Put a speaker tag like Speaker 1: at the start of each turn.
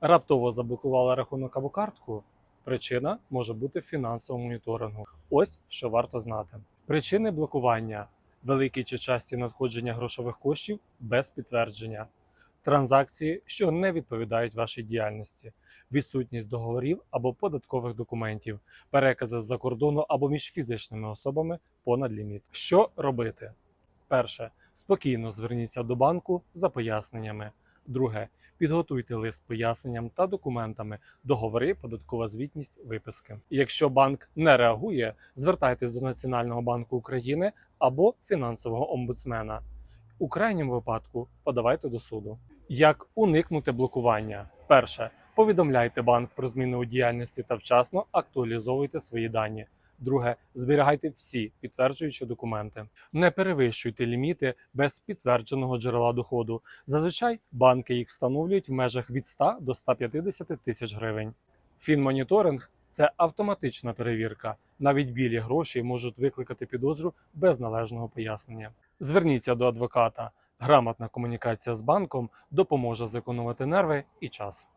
Speaker 1: Раптово заблокували рахунок або картку. Причина може бути в фінансовому моніторингу. Ось що варто знати. Причини блокування: великі чи часті надходження грошових коштів без підтвердження, транзакції, що не відповідають вашій діяльності, відсутність договорів або податкових документів, перекази з-за кордону або між фізичними особами понад ліміт. Що робити? Перше. Спокійно зверніться до банку за поясненнями. Друге. Підготуйте лист з поясненням та документами, договори, податкова звітність, виписки. Якщо банк не реагує, звертайтесь до Національного банку України або фінансового омбудсмена. У крайньому випадку подавайте до суду. Як уникнути блокування? Перше. Повідомляйте банк про зміни у діяльності та вчасно актуалізовуйте свої дані. Друге, зберігайте всі підтверджуючі документи. Не перевищуйте ліміти без підтвердженого джерела доходу. Зазвичай банки їх встановлюють в межах від 100 до 150 тисяч гривень. Фінмоніторинг це автоматична перевірка. Навіть білі гроші можуть викликати підозру без належного пояснення. Зверніться до адвоката. Грамотна комунікація з банком допоможе зекономити нерви і час.